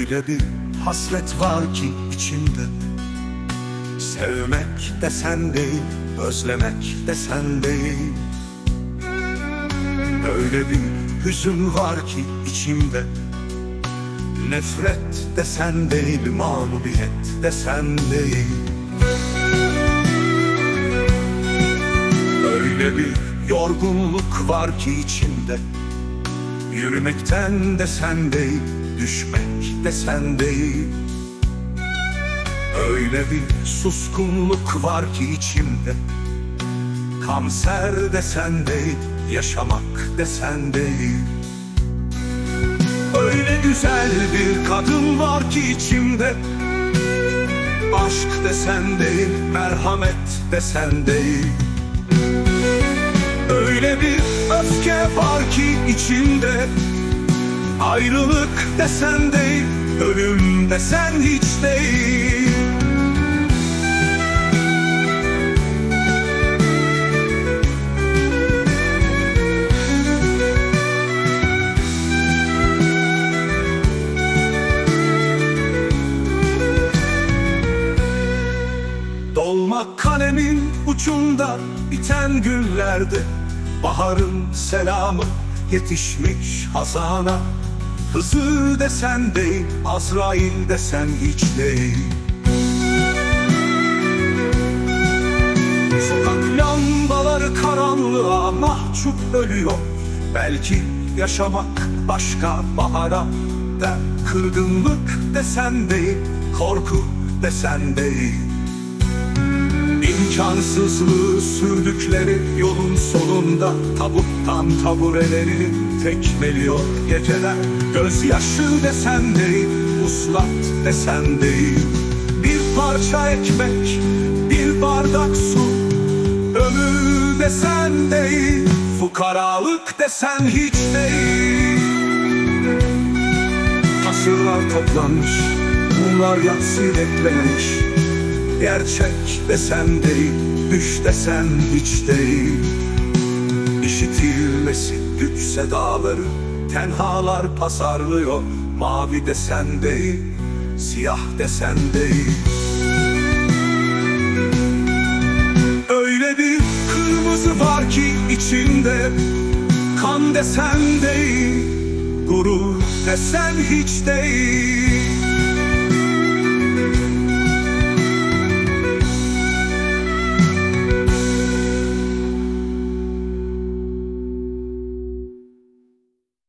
Öyle bir hasret var ki içimde. Sevmek desen değil, özlemek desen değil. Öyle bir hüzün var ki içimde. Nefret desen değil, mağlubiyet desen değil. Öyle bir yorgunluk var ki içimde Yürümekten desen değil, düşmek desen değil. Öyle bir suskunluk var ki içimde. Kanser desen değil, yaşamak desen değil. Öyle güzel bir kadın var ki içimde. Aşk desen değil, merhamet desen değil ki içimde Ayrılık desen değil, ölüm desen hiç değil. Dolmak kalemin ucunda biten günlerde Baharın selamı yetişmiş hazana Hızır desen değil, Azrail desen hiç değil. Sokak lambaları karanlığa mahcup ölüyor. Belki yaşamak başka bahara. Der Kırgınlık desen değil, korku desen değil İmkansızlığı sürdükleri yolun sonunda Tabuttan tabureleri tekmeliyor geceler. Gözyaşı desen değil, uslat desen değil. Bir parça ekmek, bir bardak su Ömür desen değil, fukaralık desen hiç değil. Asırlar toplanmış, bunlar yatsı beklemiş Gerçek desen değil, düş desen hiç değil. İşitilmesi güç sedaları Tenhalar pasarlıyor. Mavi desen değil, siyah desen değil. Öyle bir kırmızı var ki içinde Kan desen değil, gurur desen hiç değil